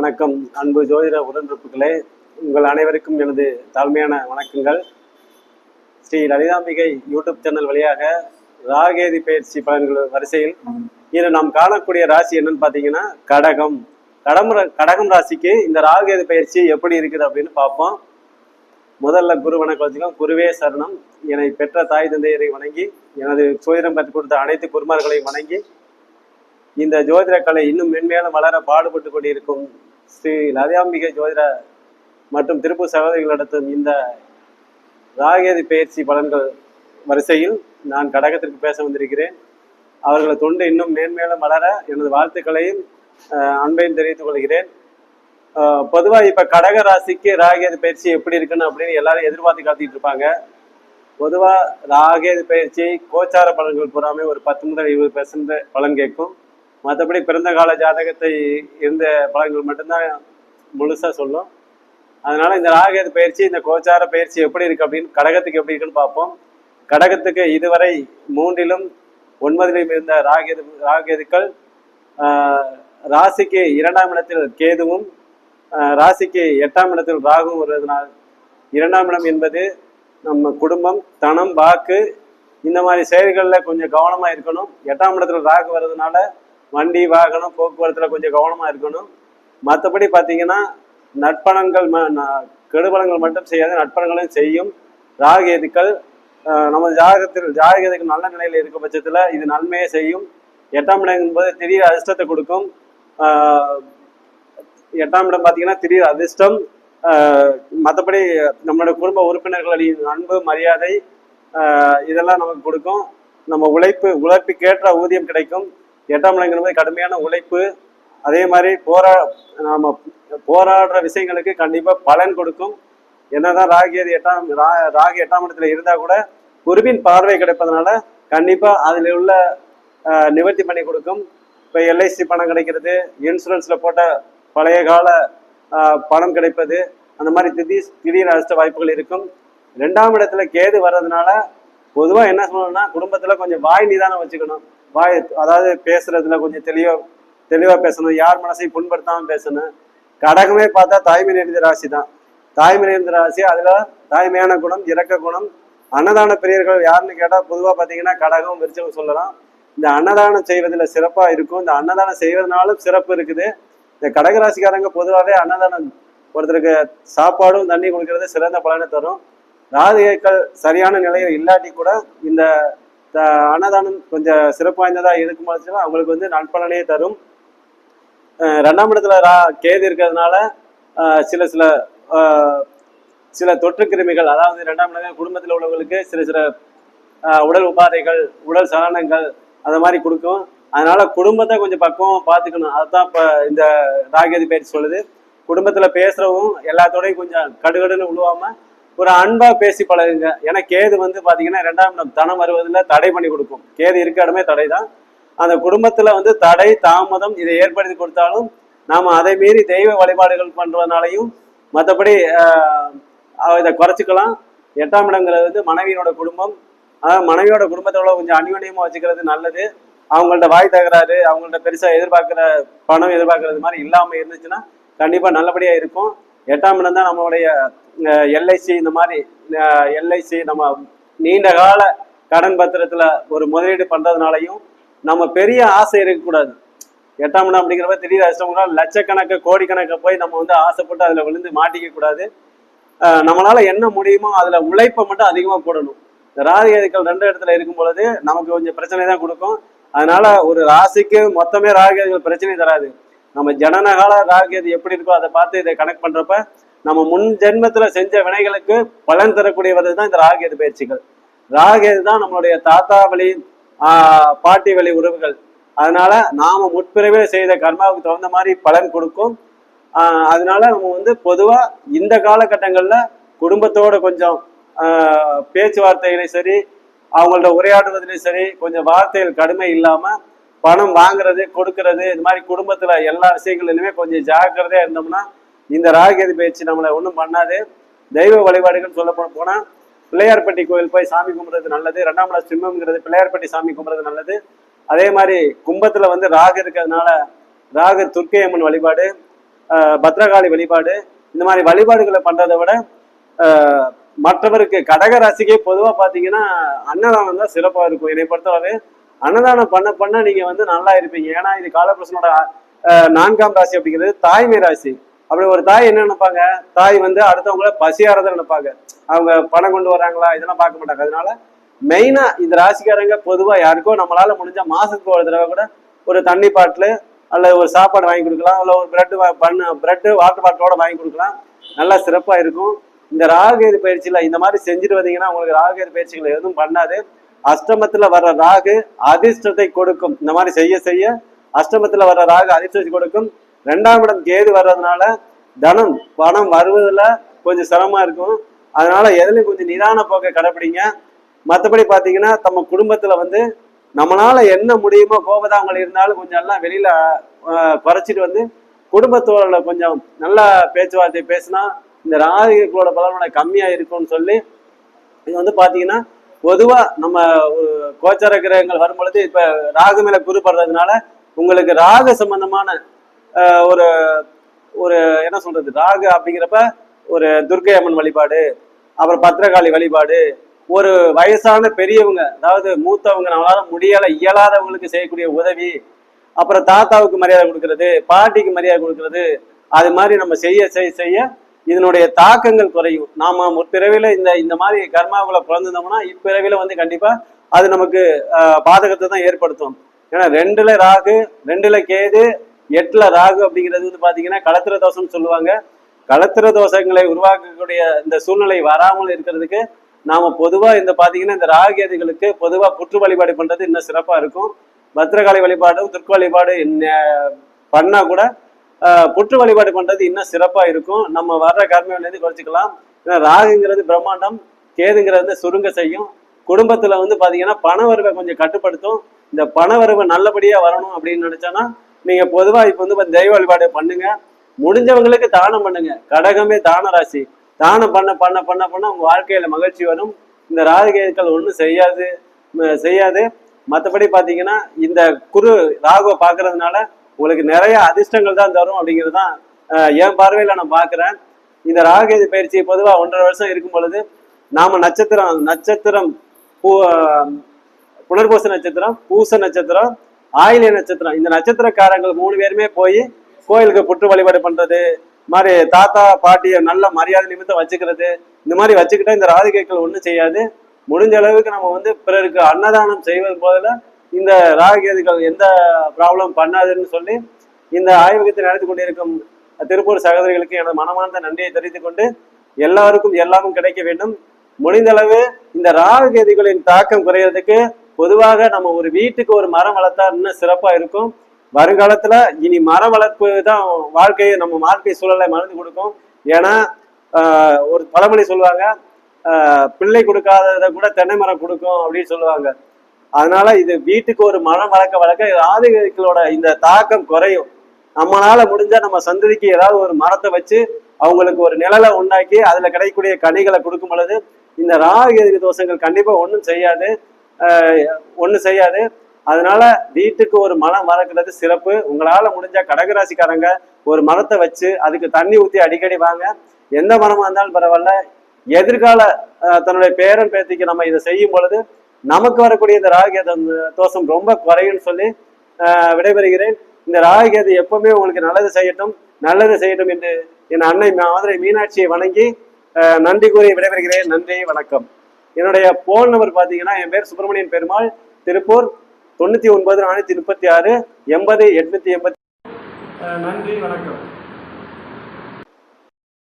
வணக்கம். அன்பு ஜோதிட உடன்பிறப்புகளே உங்கள் அனைவருக்கும் எனது தாழ்மையான வணக்கங்கள். ஸ்ரீ லலிதாம்பிகை யூடியூப் சேனல் வழியாக ராகேதி பயிற்சி பலன்கள் வரிசையில் இதில் நாம் காணக்கூடிய ராசி என்னன்னு பார்த்தீங்கன்னா கடகம். கடகம் கடகம் ராசிக்கு இந்த ராகேது பயிற்சி எப்படி இருக்குது அப்படின்னு பார்ப்போம். முதல்ல குரு வணக்கம் வச்சுக்கோம் குருவே சரணம். என்னை பெற்ற தாய் தந்தையரை வணங்கி எனது சோதிடம் பெற்றுக் கொடுத்த அனைத்து குருமார்களையும் வணங்கி இந்த ஜோதிட கலை இன்னும் மென்மேலும் வளர பாடுபட்டு கொண்டிருக்கும் ஸ்ரீ லதாம்பிகை ஜோதிட மற்றும் திருப்பூர் சகோதரிகள் நடத்தும் இந்த ராகேதி பயிற்சி பலன்கள் வரிசையில் நான் கடகத்திற்கு பேச வந்திருக்கிறேன். அவர்களை தொண்டு இன்னும் மேன்மேலும் வளர எனது வாழ்த்துக்களையும் அன்பையும் தெரிவித்துக் கொள்கிறேன். பொதுவாக இப்போ கடக ராசிக்கு ராகேது பயிற்சி எப்படி இருக்குன்னு அப்படின்னு எல்லாரும் எதிர்பார்த்து காத்திட்டு இருப்பாங்க. பொதுவாக ராகேது பயிற்சி கோச்சார பலன்கள் பூராமே ஒரு பத்து முதல் இருபது பெர்சன்ட் பலன் கேட்கும். மற்றபடி பிறந்த கால ஜாதகத்தை இருந்த பலன்கள் மட்டும்தான் முழுசாக சொல்லும். அதனால் இந்த ராகேது பயிற்சி இந்த கோச்சார பயிற்சி எப்படி இருக்குது அப்படின்னு கடகத்துக்கு எப்படி இருக்குன்னு பார்ப்போம். கடகத்துக்கு இதுவரை மூன்றிலும் ஒன்பதிலும் இருந்த ராகேது ராகேதுக்கள் ராசிக்கு இரண்டாம் இடத்தில் கேதுவும் ராசிக்கு எட்டாம் இடத்தில் ராகுவும் வருவதனால் இரண்டாம் இடம் என்பது நம்ம குடும்பம் தனம் வாக்கு இந்த மாதிரி செயல்களில் கொஞ்சம் கவனமாக இருக்கணும். எட்டாம் இடத்துல ராகு வர்றதுனால வண்டி வாகனம் போக்குவரத்தில் கொஞ்சம் கவனமாக இருக்கணும். மற்றபடி பார்த்தீங்கன்னா நட்பணங்கள் ம- ந- கெடுபலங்கள் மட்டும் செய்யாது நட்பணங்களையும் செய்யும். ராகேதுக்கள் நம்ம நமது ஜாதகத்தில் ஜாதகத்துக்கு நல்ல நிலையில் இருக்க பட்சத்தில் இது நன்மையை செய்யும். எட்டாம் இடம் என்பது திடீர் அதிர்ஷ்டத்தை கொடுக்கும். எட்டாம் இடம் பார்த்தீங்கன்னா திடீர் அதிர்ஷ்டம். மற்றபடி நம்மளோட குடும்ப உறுப்பினர்களின் அன்பு மரியாதை இதெல்லாம் நமக்கு கொடுக்கும். நம்ம உழைப்பு உழைப்புக்கேற்ற ஊதியம் கிடைக்கும். எட்டாம் இடங்கிறது கடுமையான உழைப்பு அதே மாதிரி போரா நாம் போராடுற விஷயங்களுக்கு கண்டிப்பாக பலன் கொடுக்கும். என்னதான் ராகியது எட்டாம் ரா ராகி எட்டாம் இடத்துல இருந்தால் கூட குருவின் பார்வை கிடைப்பதனால கண்டிப்பாக அதில் உள்ள நிவர்த்தி பண்ணி கொடுக்கும். இப்போ எல்ஐசி பணம் கிடைக்கிறது இன்சூரன்ஸில் போட்ட பழைய கால பணம் கிடைப்பது அந்த மாதிரி திடீர் திடீர் அதிர்ஷ்ட வாய்ப்புகள் இருக்கும். ரெண்டாம் இடத்துல கேது வர்றதுனால பொதுவாக என்ன சொல்லணும்னா குடும்பத்தில் கொஞ்சம் வாய் நிதானம் வச்சுக்கணும். வாய் அதாவது பேசுறதுல கொஞ்சம் தெளிவா தெளிவாக பேசணும். யார் மனசையும் புண்படுத்தாமல் பேசணும். கடகமே பார்த்தா தாய்மை நிறைந்த ராசி தான். தாய்மை நிறைந்த ராசி அதில் தாய்மையான குணம் இறக்க குணம் அன்னதான பிரியர்கள் யாருன்னு கேட்டால் பொதுவாக பார்த்தீங்கன்னா கடகம் விரிச்சகம் சொல்லலாம். இந்த அன்னதானம் செய்வதில் சிறப்பாக இருக்கும். இந்த அன்னதானம் செய்வதனாலும் சிறப்பு இருக்குது. இந்த கடகராசிக்காரங்க பொதுவாகவே அன்னதானம் ஒருத்தருக்கு சாப்பாடும் தண்ணி கொடுக்கறது சிறந்த பலனை தரும். ராதிகைகள் சரியான நிலையில் இல்லாட்டி கூட இந்த அன்னதானம் கொஞ்சம் சிறப்பு வாய்ந்ததாக இருக்கும் பட்சத்தில் அவங்களுக்கு வந்து நண்பலனையே தரும். ரெண்டாம் இடத்துல ரா கேது இருக்கிறதுனால சில சில சில தொற்று கிருமிகள் அதாவது ரெண்டாம் இடத்துல குடும்பத்தில் உள்ளவங்களுக்கு சில சில உடல் உபாதைகள் உடல் சலனங்கள் அந்த மாதிரி கொடுக்கும். அதனால குடும்பத்தை கொஞ்சம் பக்குவம் பார்த்துக்கணும். அதுதான் இப்போ இந்த ராகேதி பயிற்சி சொல்லுது. குடும்பத்தில் பேசுகிறவும் எல்லாத்தோடையும் கொஞ்சம் கடுகடுன்னு உழுவாம ஒரு அன்பா பேசி பழகுங்க. ஏன்னா கேது வந்து பாத்தீங்கன்னா ரெண்டாம் இடம் தனம் வருவதில் தடை பண்ணி கொடுக்கும். கேது இருக்க இடமே தடை தான் அந்த குடும்பத்துல வந்து தடை தாமதம் இதை ஏற்படுத்தி கொடுத்தாலும் நாம அதை மீறி தெய்வ வழிபாடுகள் பண்றதுனாலையும் மற்றபடி இதை குறைச்சிக்கலாம். எட்டாம் இடங்கிறது வந்து மனைவியோட குடும்பம். அதாவது மனைவியோட குடும்பத்தோட கொஞ்சம் அந்யோன்யமா வச்சுக்கிறது நல்லது. அவங்கள்ட்ட வாய் தகராறு அவங்கள்ட்ட பெருசா எதிர்பார்க்கிற பணம் எதிர்பார்க்கறது மாதிரி இல்லாம இருந்துச்சுன்னா கண்டிப்பா நல்லபடியா இருக்கும். எட்டாம் இடம் தான் நம்மளுடைய எல்ஐசி இந்த மாதிரி எல்ஐசி நம்ம நீண்ட கால கடன் பத்திரத்துல ஒரு முதலீடு பண்ணுறதுனாலையும் நம்ம பெரிய ஆசை இருக்கக்கூடாது. எட்டாம் இடம் அப்படிங்கிறப்ப திடீர் அதிர்ஷ்டம் கூட லட்சக்கணக்கு கோடிக்கணக்கை போய் நம்ம வந்து ஆசைப்பட்டு அதுல விழுந்து மாட்டிக்க கூடாது. அஹ் நம்மளால என்ன முடியுமோ அதுல உழைப்பை மட்டும் அதிகமா போடணும். இந்த ராகேதுக்கள் ரெண்டு இடத்துல இருக்கும் பொழுது நமக்கு கொஞ்சம் பிரச்சனை தான் கொடுக்கும். அதனால ஒரு ராசிக்கு மொத்தமே ராகேதுகள் பிரச்சனை தராது. நம்ம ஜனநகால ராகேது எப்படி இருக்கோ அதை பார்த்து இதை கனெக்ட் பண்றப்ப நம்ம முன் ஜென்மத்துல செஞ்ச வினைகளுக்கு பலன் தரக்கூடியவது தான் இந்த ராகேது பயிற்சிகள். ராகேது தான் நம்மளுடைய தாத்தா வழி பாட்டி வழி உறவுகள். அதனால நாம முற்பிறவே செய்த கர்மாவுக்கு தகுந்த மாதிரி பலன் கொடுக்கும். அதனால நம்ம வந்து பொதுவா இந்த காலகட்டங்கள்ல குடும்பத்தோட கொஞ்சம் பேச்சுவார்த்தைகளையும் சரி அவங்கள்ட்ட உரையாடுவதிலையும் சரி கொஞ்சம் வார்த்தைகள் கடுமை இல்லாமல் பணம் வாங்குறது கொடுக்கறது இது மாதிரி குடும்பத்துல எல்லா விஷயங்களிலுமே கொஞ்சம் ஜாக்கிரதையா இருந்தோம்னா இந்த ராகேது பயிற்சி நம்மளை ஒன்றும் பண்ணாது. தெய்வ வழிபாடுகள் சொல்ல போனா பிள்ளையார்பட்டி கோயில் போய் சாமி கும்பிட்றது நல்லது. ரெண்டாம் நாள் சிம்மம்ங்கிறது பிள்ளையார்பட்டி சாமி கும்பிட்றது நல்லது. அதே மாதிரி கும்பத்துல வந்து ராகு இருக்கிறதுனால ராகு துர்க்கை அம்மன் வழிபாடு பத்ரகாளி வழிபாடு இந்த மாதிரி வழிபாடுகளை பண்றதை விட மற்றவருக்கு கடக ராசிக்கே பொதுவாக பார்த்தீங்கன்னா அன்னதானம் தான் சிறப்பாக இருக்கும். என்னை பொறுத்தவரை அன்னதானம் பண்ண பண்ண நீங்க வந்து நல்லா இருப்பீங்க. ஏன்னா இது காலபுருஷனோட நான்காம் ராசி அப்படிங்கிறது தாய்மை ராசி. அப்படி ஒரு தாய் என்ன நினைப்பாங்க? தாய் வந்து அடுத்தவங்கள பசியாரதை நினைப்பாங்க. அவங்க பணம் கொண்டு வராங்களா இதெல்லாம் பார்க்க மாட்டாங்க. அதனால மெயினா இந்த ராசிக்காரங்க பொதுவா யாருக்கோ நம்மளால முடிஞ்ச மாசத்துக்கு ஒரு தடவை கூட ஒரு தண்ணி பாட்டில் அல்லது ஒரு சாப்பாடு வாங்கி கொடுக்கலாம். இல்லை ஒரு பிரெட் பண்ணு பிரெட்டு வாட்டர் பாட்டிலோட வாங்கி கொடுக்கலாம். நல்லா சிறப்பாக இருக்கும். இந்த ராகுகேது பயிற்சியில் இந்த மாதிரி செஞ்சுட்டு வந்தீங்கன்னா உங்களுக்கு ராகுகேது பயிற்சிகள் எதுவும் பண்ணாது. அஷ்டமத்துல வர்ற ராகு அதிர்ஷ்டத்தை கொடுக்கும். இந்த மாதிரி செய்ய செய்ய அஷ்டமத்துல வர்ற ராகு அதிர்ஷ்டத்தை கொடுக்கும். ரெண்டாம் இடம் கேது வர்றதுனால தனம் பணம் வருவதில் கொஞ்சம் சிரமமா இருக்கும். அதனால எதுலையும் கொஞ்சம் நிதான போக்கை கடைப்பிடிங்க. மற்றபடி பார்த்தீங்கன்னா நம்ம குடும்பத்துல வந்து நம்மளால என்ன முடியுமோ கோபதாங்கள் இருந்தாலும் கொஞ்சம் எல்லாம் வெளியில குறைச்சிட்டு வந்து குடும்பத்தோட கொஞ்சம் நல்ல பேச்சுவார்த்தை பேசினா இந்த ராகுகளோட பலன்களை கம்மியா இருக்கும்னு சொல்லி இது வந்து பாத்தீங்கன்னா பொதுவா நம்ம கோச்சார கிரகங்கள் வரும்பொழுது இப்போ இப்ப ராகு மேலே குரு உங்களுக்கு ராகு சம்பந்தமான ஒரு ஒரு என்ன சொல்றது ராகு அப்படிங்கிறப்ப ஒரு துர்க்கை அம்மன் வழிபாடு அப்புறம் பத்திரகாளி வழிபாடு ஒரு வயசான பெரியவங்க அதாவது மூத்தவங்க நம்மளால முடியல இயலாதவங்களுக்கு செய்யக்கூடிய உதவி அப்புறம் தாத்தாவுக்கு மரியாதை கொடுக்கறது பாட்டிக்கு மரியாதை கொடுக்கறது அது மாதிரி நம்ம செய்ய செய்ய செய்ய இதனுடைய தாக்கங்கள் குறையும். நாம முற்பிறவில இந்த இந்த மாதிரி கர்மாவுல பிறந்திருந்தோம்னா இப்பிறவில வந்து கண்டிப்பா அது நமக்கு பாதகத்தை தான் ஏற்படுத்தும். ஏன்னா ரெண்டுல ராகு ரெண்டுல கேது எட்டுல ராகு அப்படிங்கிறது வந்து பாத்தீங்கன்னா களத்திர தோஷம் சொல்லுவாங்க. களத்திர தோஷங்களை உருவாக்கக்கூடிய இந்த சூழ்நிலை வராமல் இருக்கிறதுக்கு நாம பொதுவா இந்த பாத்தீங்கன்னா இந்த ராகேதுகளுக்கு பொதுவா புற்று வழிபாடு பண்றது இன்னும் சிறப்பா இருக்கும். பத்திரகாளி வழிபாடு துர்க்க வழிபாடு என்ன பண்ணா கூட புற்று வழிபாடு பண்றது இன்னும் சிறப்பா இருக்கும். நம்ம வர்ற கர்மையிலேருந்து குறைச்சிக்கலாம். ஏன்னா ராகுங்கிறது பிரம்மாண்டம் கேதுங்கிறது வந்து சுருங்க செய்யும். குடும்பத்துல வந்து பாத்தீங்கன்னா பணவரவை கொஞ்சம் கட்டுப்படுத்தும். இந்த பணவரவு நல்லபடியா வரணும் அப்படின்னு நினைச்சோன்னா நீங்க பொதுவா இப்ப வந்து தெய்வ வழிபாடு பண்ணுங்க. முடிஞ்சவங்களுக்கு தானம் பண்ணுங்க. கடகமே தான ராசி. தானம் பண்ண பண்ண பண்ண பண்ண உங்க வாழ்க்கையில மகிழ்ச்சி வரும். இந்த ராகுகேதுக்கள் ஒன்றும் செய்யாது செய்யாது. மற்றபடி பாத்தீங்கன்னா இந்த குரு ராகுவை பார்க்கறதுனால உங்களுக்கு நிறைய அதிர்ஷ்டங்கள் தான் தரும் அப்படிங்கிறது தான் என் பார்வையில் நான் பார்க்குறேன். இந்த ராகேது பயிற்சி பொதுவாக ஒன்றரை வருஷம் இருக்கும் பொழுது நாம் நட்சத்திரம் நட்சத்திரம் பூ புனர்பூச நட்சத்திரம் பூச நட்சத்திரம் ஆயிலிய நட்சத்திரம். இந்த நட்சத்திரக்காரங்கள் மூணு பேருமே போய் கோயிலுக்கு புற்று வழிபாடு பண்ணுறது மாதிரி தாத்தா பாட்டியை நல்ல மரியாதை நிமித்தம் வச்சுக்கிறது இந்த மாதிரி வச்சுக்கிட்டா இந்த ராதிகைகள் ஒன்றும் செய்யாது. முடிஞ்ச அளவுக்கு நம்ம வந்து பிறருக்கு அன்னதானம் செய்வது போதில் இந்த ராககேதுகள் எந்த ப்ராப்ளம் பண்ணாதுன்னு சொல்லி இந்த ஆய்வகத்தை நடத்தி கொண்டிருக்கும் திருப்பூர் சகோதரிகளுக்கு எனது மனமார்ந்த நன்றியை தெரிவித்துக் கொண்டு எல்லாருக்கும் எல்லாமும் கிடைக்க வேண்டும். முடிந்தளவு இந்த ராககேதுகளின் தாக்கம் குறையிறதுக்கு பொதுவாக நம்ம ஒரு வீட்டுக்கு ஒரு மரம் வளர்த்தா இன்னும் சிறப்பாக இருக்கும். வருங்காலத்துல இனி மரம் வளர்ப்பு தான் வாழ்க்கையை நம்ம வாழ்க்கை சூழலை மறந்து கொடுக்கும். ஏன்னா ஒரு பழமொழி சொல்லுவாங்க பிள்ளை கொடுக்காததை கூட தென்னை மரம் கொடுக்கும் அப்படின்னு சொல்லுவாங்க. அதனால இது வீட்டுக்கு ஒரு மரம் வளர்க்க வளர்க்க ராதிகளோட இந்த தாக்கம் குறையும். நம்மளால முடிஞ்சா நம்ம சந்ததிக்கு ஏதாவது ஒரு மரத்தை வச்சு அவங்களுக்கு ஒரு நிழலை உண்டாக்கி அதுல கிடைக்கக்கூடிய கனிகளை கொடுக்கும் பொழுது இந்த ராகு தோஷங்கள் கண்டிப்பா ஒன்றும் செய்யாது. ஒன்றும் செய்யாது. அதனால வீட்டுக்கு ஒரு மரம் மறக்கிறது சிறப்பு. உங்களால முடிஞ்சா கடகராசிக்காரங்க ஒரு மரத்தை வச்சு அதுக்கு தண்ணி ஊற்றி அடிக்கடி வாங்க. எந்த மரமா இருந்தாலும் பரவாயில்ல. எதிர்கால தன்னுடைய பேரன் பேத்திக்கு நம்ம இதை செய்யும் பொழுது நமக்கு வரக்கூடிய இந்த ராகுகேது தோஷம் ரொம்ப குறையும்னு சொல்லி அஹ், விடைபெறுகிறேன். இந்த ராகுகேது எப்பவுமே உங்களுக்கு நல்லது செய்யட்டும் நல்லது செய்யட்டும் என்று என் அன்னை மதுரை மீனாட்சியை வணங்கி அஹ், நன்றி கூறி விடைபெறுகிறேன். நன்றி வணக்கம். என்னுடைய போன் நம்பர் பார்த்தீங்கன்னா என் பேர் சுப்பிரமணியன் பெருமாள் திருப்பூர் தொண்ணூற்றி ஒன்பது நானூற்றி முப்பத்தி ஆறு எண்பது எட்நூற்றி எண்பத்தி நன்றி வணக்கம்.